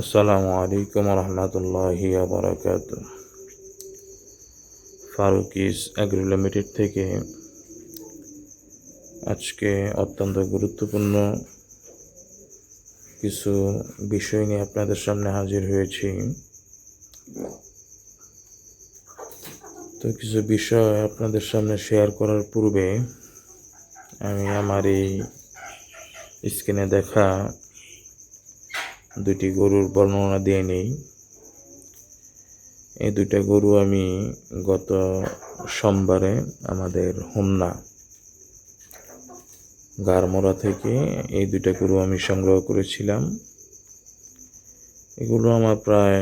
আসসালামু আলাইকুম রহমতুল্লাহি বারাকাত ফারুকিস অ্যাগ্রো লিমিটেড থেকে আজকে অত্যন্ত গুরুত্বপূর্ণ কিছু বিষয় নিয়ে আপনাদের সামনে হাজির হয়েছি। তো কিছু বিষয় আপনাদের সামনে শেয়ার করার পূর্বে আমি আমার এই স্ক্রিনে দেখা দুইটি গরুর বর্ণনা দিয়ে নেই। এই দুইটা গরু আমি গত সোমবারে আমাদের হোমনা গারমোড়া থেকে এই দুইটা গরু আমি সংগ্রহ করেছিলাম। এগুলো আমার প্রায়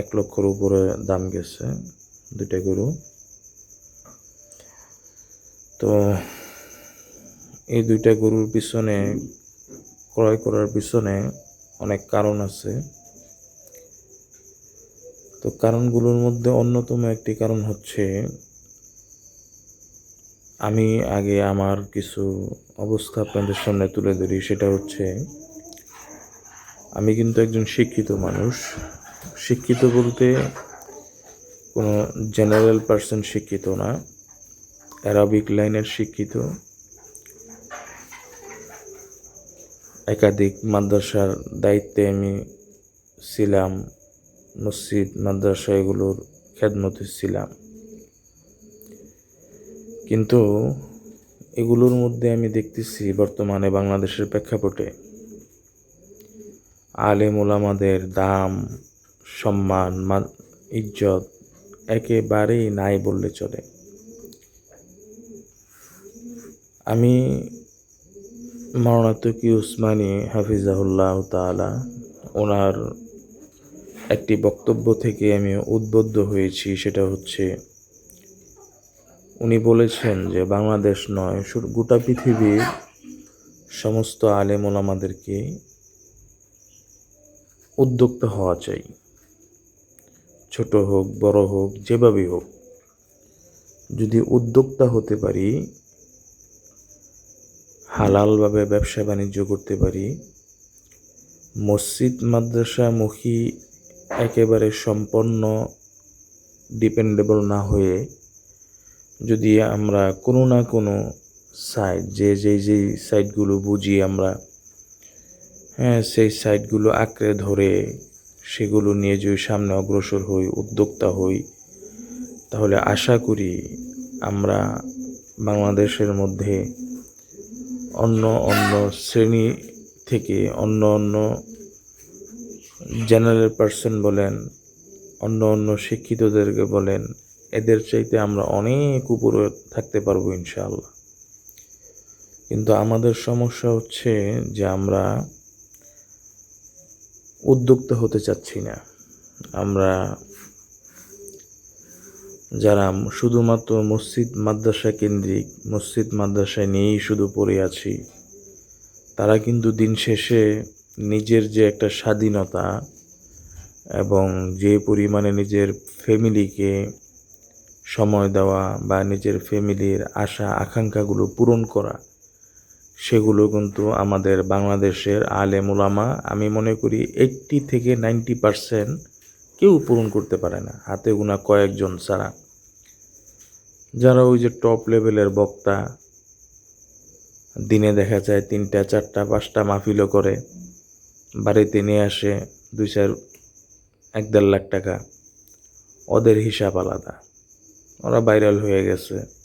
এক লক্ষর উপরে দাম গেছে দুইটা গরু। তো এই দুইটা গরুর পিছনে, ক্রয় করার পিছনে অনেক কারণ আছে। তো কারণগুলোর মধ্যে অন্যতম একটি কারণ হচ্ছে, আমি আগে আমার কিছু অবস্থা আপনাদের সামনে তুলে ধরি, সেটা হচ্ছে, আমি কিন্তু একজন শিক্ষিত মানুষ। শিক্ষিত বলতে কোনো জেনারেল পার্সন শিক্ষিত না অ্যারাবিক লাইনের শিক্ষিত। একাধিক মাদ্রাসার দায়িত্বে আমি ছিলাম, মসজিদ, মাদ্রাসা এগুলোর খেদমতে ছিলাম। কিন্তু এগুলোর মধ্যে আমি দেখতেছি বর্তমানে বাংলাদেশের প্রেক্ষাপটে আলেম ওলামাদের দাম, সম্মান ইজ্জত একেবারেই নাই বললে চলে। আমি মাওলানা উসমানী হাফিজাহুল্লাহ তালা ওনার একটি বক্তব্য থেকে আমি উদ্বুদ্ধ হয়েছি, সেটা হচ্ছে, উনি বলেছেন যে বাংলাদেশ নয় গোটা পৃথিবীর সমস্ত আলেম ওলামাদেরকে উদ্যোক্তা হওয়া চাই। ছোট হোক, বড় হোক, যেভাবেই হোক, যদি উদ্যোক্তা হতে পারি হালালভাবে ব্যবসা বাণিজ্য করতে পারি। মসজিদ মাদ্রাসামুখী একেবারে সম্পন্ন ডিপেন্ডেবল না হয়ে যদি আমরা কোনো না কোনো সাইট যে যেই যেই সাইটগুলো বুঝি আমরা হ্যাঁ সেই সাইটগুলো আঁকড়ে ধরে সেগুলো নিয়ে যদি সামনে অগ্রসর হই, উদ্যোক্তা হই, তাহলে আশা করি আমরা বাংলাদেশের মধ্যে অন্য অন্য শ্রেণি থেকে অন্য অন্য জেনারেল পার্সন বলেন, অন্য অন্য শিক্ষিতদেরকে বলেন, এদের চাইতে আমরা অনেক উপরে থাকতে পারব ইনশাআল্লাহ। কিন্তু আমাদের সমস্যা হচ্ছে যে আমরা উদ্যোক্তা হতে চাচ্ছি না। আমরা যারা শুধুমাত্র মসজিদ মাদ্রাসা কেন্দ্রিক, মসজিদ মাদ্রাসায় নিয়েই শুধু পড়ে আছি, তারা কিন্তু দিন শেষে নিজের যে একটা স্বাধীনতা এবং যে পরিমাণে নিজের ফ্যামিলিকে সময় দেওয়া বা নিজের ফ্যামিলির আশা, আকাঙ্ক্ষাগুলো পূরণ করা, সেগুলো কিন্তু আমাদের বাংলাদেশের আলে ওলামা আমি মনে করি এইট্টি থেকে নাইনটি পারসেন্ট কেউ পূরণ করতে পারে না, হাতে গোনা কয়েকজন ছাড়া। যারা ওই যে টপ লেভেলের বক্তা, দিনে দেখা যায় তিনটা, চারটা, পাঁচটা মাহফিলও করে, বাড়িতে নিয়ে আসে দুই চার, এক দেড় লাখ টাকা। ওদের হিসাব আলাদা। ওরা ভাইরাল হয়ে গেছে।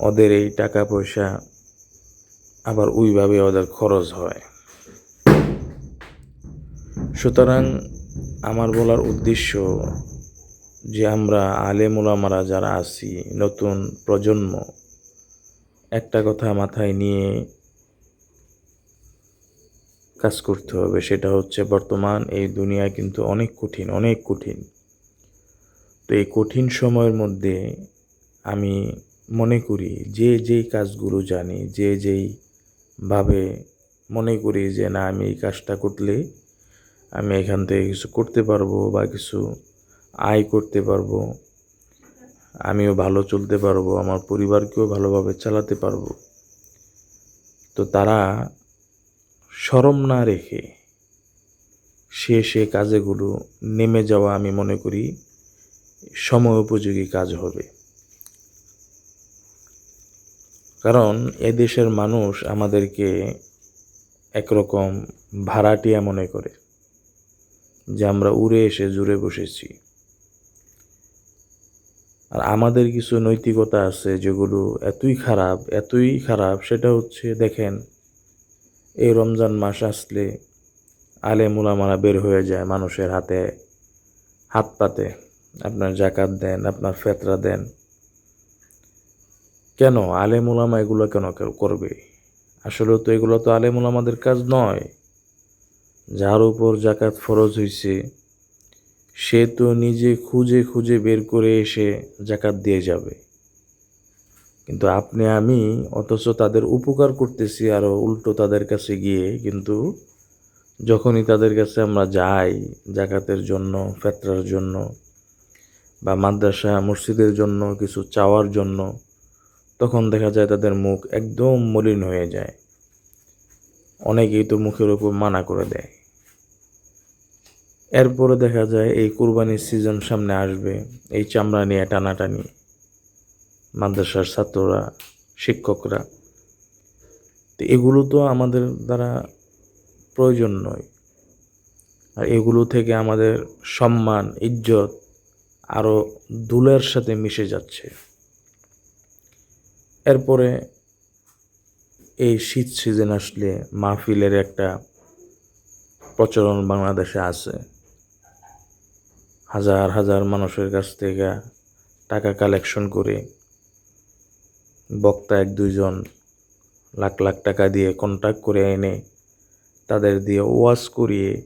ওদের এই টাকা পয়সা আবার ওইভাবে ওদের খরচ হয়। সুতরাং আমার বলার উদ্দেশ্য যে আমরা আলেম ওলামারা যারা আছি, নতুন প্রজন্ম, একটা কথা মাথায় নিয়ে কাজ করতে হবে, সেটা হচ্ছে বর্তমান এই দুনিয়া কিন্তু অনেক কঠিন অনেক কঠিন। তো এই কঠিন সময়ের মধ্যে আমি মনে করি যে যেই কাজগুলো জানি, যে যেই ভাবে মনে করি যে না, আমি এই কাজটা করলে আমি এখান থেকে কিছু করতে পারব বা কিছু আয় করতে পারব, আমিও ভালো চলতে পারব, আমার পরিবারকেও ভালোভাবে চালাতে পারব। তো তারা সরম না রেখে সে সে কাজেগুলো নেমে যাওয়া আমি মনে করি সময় উপযোগী কাজ হবে। কারণ এদেশের মানুষ আমাদেরকে একরকম ভাড়াটিয়া মনে করে, যে আমরা উড়ে এসে জুড়ে বসেছি। আর আমাদের কিছু নৈতিকতা আছে যেগুলো এতই খারাপ এতই খারাপ, সেটা হচ্ছে দেখেন, এই রমজান মাস আসলে আলে মুলামারা বের হয়ে যায় মানুষের হাতে, হাত পাতে। আপনার জাকাত দেন, আপনার ফেতরা দেন। কেন? আলেম ওলামা এগুলো কেন কেউ করবে? আসলে তো এগুলো তো আলেম ওলামাদের কাজ নয়। যার উপর জাকাত ফরজ হইছে সে তো নিজে খুঁজে খুঁজে বের করে এসে জাকাত দিয়ে যাবে। কিন্তু আপনি, আমি অথচ তাদের উপকার করতেছি আরও উল্টো তাদের কাছে গিয়ে, কিন্তু যখনই তাদের কাছে আমরা যাই জাকাতের জন্য, ফেতরার জন্য, বা মাদ্রাসা, মসজিদের জন্য, কিছু চাওয়ার জন্য, তখন দেখা যায় তাদের মুখ একদম মলিন হয়ে যায়। অনেকেই তো মুখের উপর মানা করে দেয়। এরপরে দেখা যায় এই কুরবানির সিজন সামনে আসবে, এই চামড়া নিয়ে টানাটানি। মাদ্রাসার ছাত্ররা, শিক্ষকরা। তো এগুলো তো আমাদের দ্বারা প্রয়োজন নয়। আর এগুলো থেকে আমাদের সম্মান, ইজ্জত আরও দুলের সাথে মিশে যাচ্ছে। এরপরে এই শীত সিজন আসলে মাহফিলের একটা প্রচলন বাংলাদেশে আছে। হাজার হাজার মানুষের কাছ থেকে টাকা কালেকশন করে বক্তা এক, দুইজন লাখ লাখ টাকা দিয়ে কন্ট্যাক্ট করে এনে তাদের দিয়ে ওয়াশ করিয়ে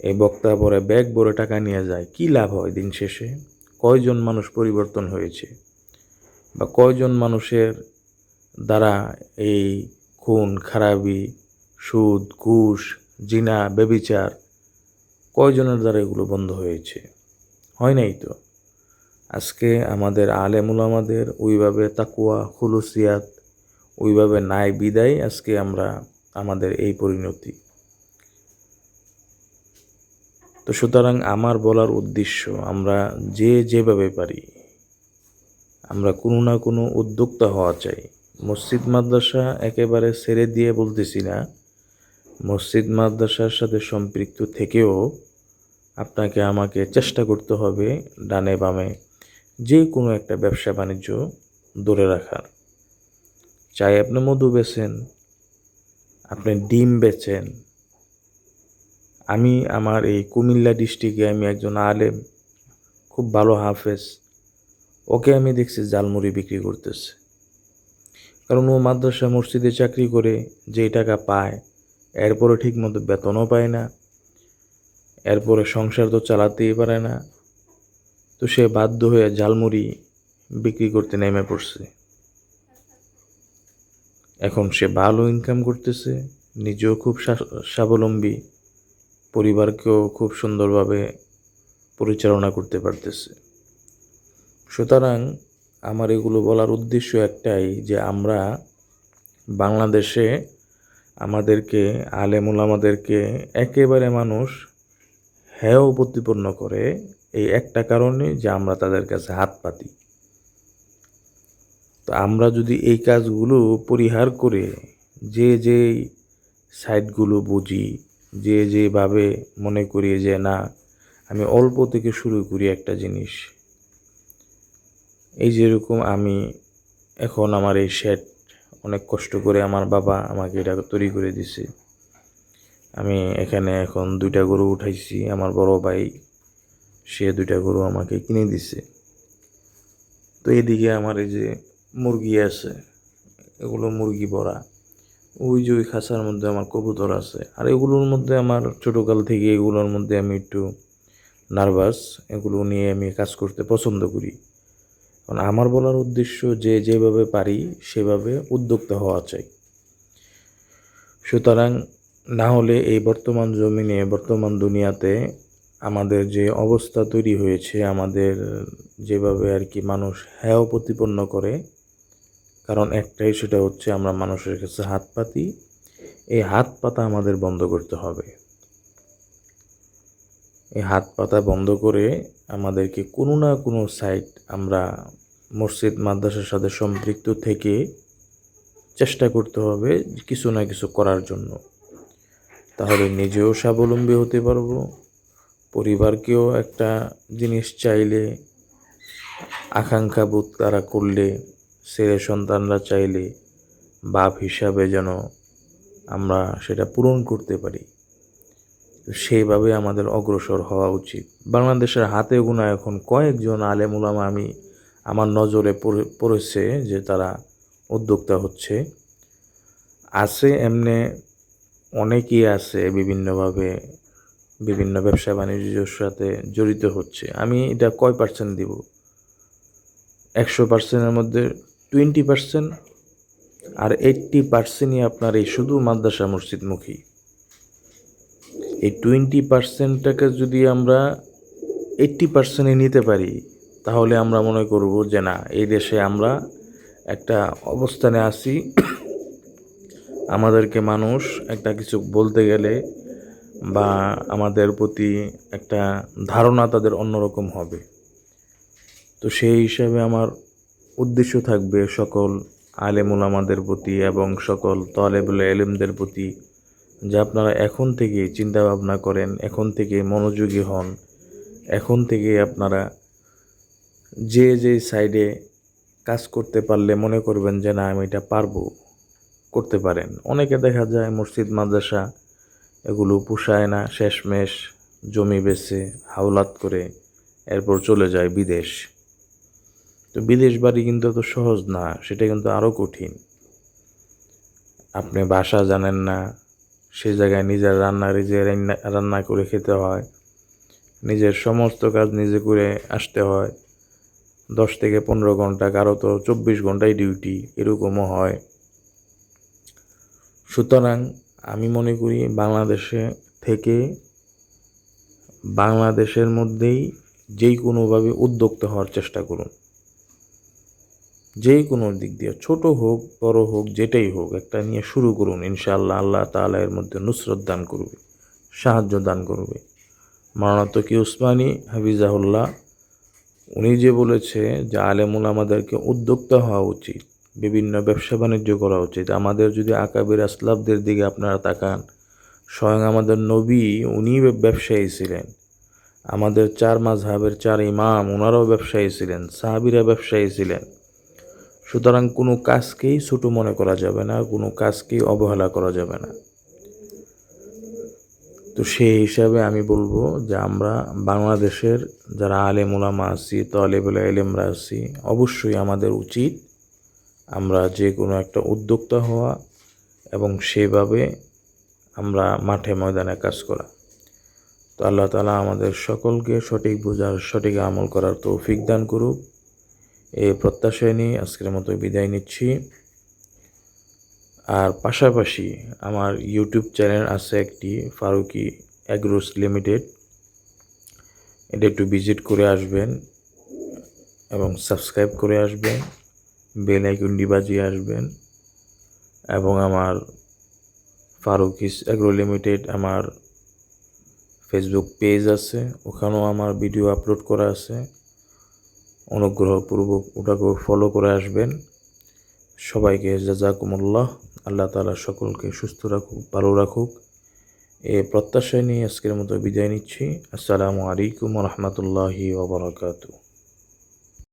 এই বক্তা পরে ব্যাগ ভরে টাকা নিয়ে যায়। কি লাভ হয় দিন শেষে? কয়জন মানুষ পরিবর্তন হয়েছে? বা কয়জন মানুষের দ্বারা এই খুন, খারাপি, সুদ, ঘুষ, জিনা বেবিচার কয়জনের দ্বারা এগুলো বন্ধ হয়েছে? হয় নাই তো? আজকে আমাদের আলেমুল আমাদের ওইভাবে তাকুয়া খুলুসিয়াত, ওইভাবে নাই বিদায় আজকে আমরা আমাদের এই পরিণতি। তো সুতরাং আমার বলার উদ্দেশ্য, আমরা যে যেভাবে পারি, আমরা কোনো না কোনো উদ্যোক্তা হওয়া চাই। মসজিদ, মাদ্রাসা একেবারে ছেড়ে দিয়ে বলতেছি না মসজিদ মাদ্রাসার সাথে সম্পৃক্ত থেকেও আপনাকে আমাকে চেষ্টা করতে হবে ডানে বামে যে কোনো একটা ব্যবসা বাণিজ্য ধরে রাখার। চাই আপনি মধু বেচেন, আপনি ডিম বেচেন। আমি আমার এই কুমিল্লা ডিস্ট্রিক্টে আমি একজন আলেম, খুব ভালো হাফেজ, ওকে আমি দেখছি জালমুড়ি বিক্রি করতেছে। কারণ ও মাদ্রাসা মসজিদে চাকরি করে, যেই টাকা পায় এরপরে ঠিকমতো বেতনও পায় না। এরপরে সংসার তো চালাতেই পারে না। তো সে বাধ্য হয়ে জালমুড়ি বিক্রি করতে নেমে পড়ছে। এখন সে ভালো ইনকাম করতেছে, নিজেও খুব স্বাবলম্বী, পরিবারকেও খুব সুন্দরভাবে পরিচালনা করতে পারতেছে। সুতরাং আমার এগুলো বলার উদ্দেশ্য একটাই যে আমরা বাংলাদেশে আমাদেরকে, আলেমুল আমাদেরকে একেবারে মানুষ হেয় প্রতিপন্ন করে এই একটা কারণে যে আমরা তাদের কাছে হাত পাতি। তো আমরা যদি এই কাজগুলো পরিহার করে যে যে সাইটগুলো বুঝি, যে যেভাবে মনে করি যে না, আমি অল্প থেকে শুরু করি একটা জিনিস। এই যেরকম আমি এখন আমার এই শেড অনেক কষ্ট করে আমার বাবা আমাকে এটা তৈরি করে দিছে। আমি এখানে এখন দুইটা গরু উঠাইছি, আমার বড় ভাই, সে দুইটা গরু আমাকে কিনে দিছে। তো এদিকে আমার এই যে মুরগি আছে, এগুলো মুরগি ভরা। ওই যে ওই খাঁচার মধ্যে আমার কবুতর আছে। আর এগুলোর মধ্যে আমার ছোটোকাল থেকে এগুলোর মধ্যে আমি একটু নার্ভাস, এগুলো নিয়ে আমি কাজ করতে পছন্দ করি। কারণ আমার বলার উদ্দেশ্য যে যেভাবে পারি সেভাবে উদ্যোক্তা হওয়া চাই। সুতরাং না হলে এই বর্তমান জমিনে, বর্তমান দুনিয়াতে আমাদের যে অবস্থা তৈরি হয়েছে, আমাদের যেভাবে আর কি মানুষ হ্যাও প্রতিপন্ন করে, কারণ একটাই সেটা হচ্ছে আমরা মানুষের কাছে হাত পাতি। এই হাত পাতা আমাদের বন্ধ করতে হবে। এই হাত পাতা বন্ধ করে আমাদেরকে কোনো না কোনো সাইট আমরা মসজিদ, মাদ্রাসার সাথে সম্পৃক্ত থেকে চেষ্টা করতে হবে কিছু না কিছু করার জন্য। তাহলে নিজেও স্বাবলম্বী হতে পারব, পরিবারকেও একটা জিনিস চাইলে, আকাঙ্ক্ষা বোধ তারা করলে, ছেলে সন্তানরা চাইলে, বাপ হিসাবে যেন আমরা সেটা পূরণ করতে পারি। সেইভাবে আমাদের অগ্রসর হওয়া উচিত। বাংলাদেশের হাতে গোনা এখন কয়েকজন আলেম ওলামা আমি আমার নজরে পড়ে- পড়েছে যে তারা উদ্যোক্তা হচ্ছে। আছে, এমনি অনেকেই আছে বিভিন্নভাবে, বিভিন্ন ব্যবসা বাণিজ্যের সাথে জড়িত হচ্ছে। আমি এটা কয় পার্সেন্ট দিব? একশো পার্সেন্টের মধ্যে টোয়েন্টি পার্সেন্ট আর এইট্টি পার্সেন্টই আপনার এই শুধু মাদ্রাসা মসজিদমুখী। এই টোয়েন্টি পার্সেন্টটাকে যদি আমরা এইট্টি পার্সেন্টে নিতে পারি, তাহলে আমরা মনে করব যে না, এই দেশে আমরা একটা অবস্থানে আছি। আমাদেরকে মানুষ একটা কিছু বলতে গেলে বা আমাদের প্রতি একটা ধারণা তাদের অন্যরকম হবে। তো সেই হিসাবে আমার উদ্দেশ্য থাকবে সকল আলেমুল আমাদের প্রতি এবং সকল তলেবুল এলেমদের প্রতি যে আপনারা এখন থেকে চিন্তা ভাবনা করেন, এখন থেকে মনোযোগী হন, এখন থেকে আপনারা যে যে সাইডে কাজ করতে পারলে মনে করবেন যে না, আমি এটা পারব করতে পারেন। অনেকে দেখা যায় মসজিদ, মাদ্রাসা এগুলো পোষায় না, শেষমেশ জমি বেচে হাওলাত করে এরপর চলে যায় বিদেশ। তো বিদেশ বাড়ি কিন্তু এত সহজ না, সেটা কিন্তু আরও কঠিন। আপনি ভাষা জানেন না সে জায়গায় নিজের রান্না, নিজে রান্না- করে খেতে হয়। নিজের সমস্ত কাজ নিজে করে আসতে হয়। দশ থেকে পনেরো ঘণ্টা, কারও তো চব্বিশ ঘন্টাই ডিউটি এরকমও হয়। সুতরাং আমি মনে করি বাংলাদেশে থেকে বাংলাদেশের মধ্যেই যেই কোনোভাবে উদ্যোক্তা হওয়ার চেষ্টা করুন। যেই কোনো দিক দিয়ে, ছোট হোক, বড় হোক, যেটাই হোক, একটা নিয়ে শুরু করুন, ইনশাআল্লাহ। আল্লাহ তাআলা এর মধ্যে নুসরত দান করবে, সাহায্য দান করবে। মারানা তকি উসমানী হাফিজাহুল্লাহ, উনি যে বলেছে যে আলেমুল আমাদেরকে উদ্যোক্তা হওয়া উচিত, বিভিন্ন ব্যবসা বাণিজ্য করা উচিত। আমাদের যদি আকাবির আসলাফদের দিকে আপনারা তাকান, স্বয়ং আমাদের নবী উনি ব্যবসায়ী ছিলেন। আমাদের চার মাঝহাবের চার ইমাম ওনারাও ব্যবসায়ী ছিলেন, সাহাবিরা ব্যবসায়ী ছিলেন। সুতরাং কোনো কাজকেই ছোট মনে করা যাবে না, কোনো কাজকেই অবহেলা করা যাবে না। তো সেই হিসাবে আমি বলব যে আমরা বাংলাদেশের যারা আলেম ওলামা আছি, তলেবুল এলেমরা আছি, অবশ্যই আমাদের উচিত আমরা যে কোনো একটা উদ্যোক্তা হওয়া এবং সেভাবে আমরা মাঠে ময়দানে কাজ করা। তো আল্লাহ তালা আমাদের সকলকে সঠিক বোঝার, সঠিক আমল করার তৌফিক দান করুক। এই প্রত্যাশায় নিয়ে আজকের মতো বিদায় নিচ্ছি। আর পাশাপাশি আমার ইউটিউব চ্যানেল আছে একটি, ফারুকি অ্যাগ্রোস লিমিটেড। এটা একটু ভিজিট করে আসবেন এবং সাবস্ক্রাইব করে আসবেন, বেল আইকনটি বাজিয়ে আসবেন এবং আমার ফারুকিস অ্যাগ্রো লিমিটেড আমার ফেসবুক পেজ আছে, ওখানেও আমার ভিডিও আপলোড করা আছে। অনুগ্রহপূর্বক ওটাকে ফলো করে আসবেন। সবাইকে জাজাকুমুল্লাহ। আল্লাহ তালা সকলকে সুস্থ রাখুক, ভালো রাখুক। এ প্রত্যাশায় নিয়ে আজকের মতো বিদায় নিচ্ছি। আসসালামু আলাইকুম রহমতুল্লাহি ওবরাকাতু